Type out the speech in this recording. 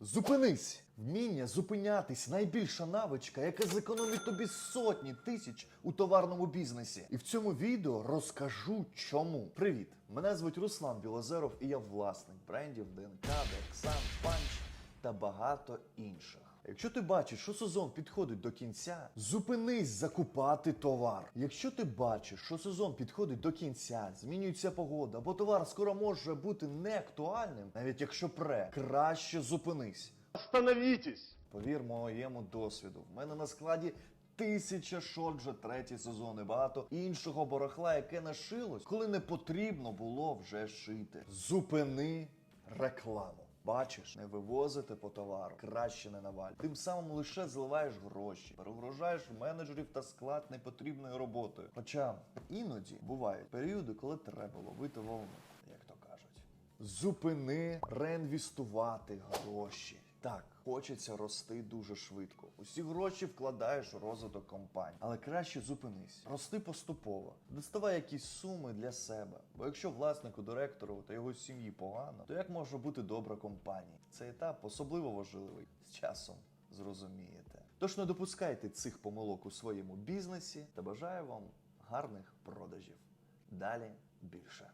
Зупинись! Вміння зупинятись найбільша навичка, яка зекономить тобі сотні тисяч у товарному бізнесі. І в цьому відео розкажу чому. Привіт! Мене звуть Руслан Білозеров і я власник брендів ДНК, Дексан, Панч та багато інших. Якщо ти бачиш, що сезон підходить до кінця, зупинись закупати товар. Якщо ти бачиш, що сезон підходить до кінця, змінюється погода, бо товар скоро може бути неактуальним, навіть якщо пре, краще зупинись. Остановитесь! Повір моєму досвіду. В мене на складі тисяча шот вже третій сезон і багато іншого барахла, яке нашилось, коли не потрібно було вже шити. Зупини рекламу. Бачиш, не вивозити по товару, краще не наваль. Тим самим лише зливаєш гроші, перегружаєш менеджерів та склад непотрібною роботою. Хоча іноді бувають періоди, коли треба ловити волну, як то кажуть. Зупини реінвестувати гроші. Так, хочеться рости дуже швидко. Усі гроші вкладаєш у розвиток компанії. Але краще зупинись. Рости поступово. Доставай якісь суми для себе. Бо якщо власнику, директору та його сім'ї погано, то як може бути добра компанія? Цей етап особливо важливий. З часом зрозумієте. Тож не допускайте цих помилок у своєму бізнесі та бажаю вам гарних продажів. Далі більше.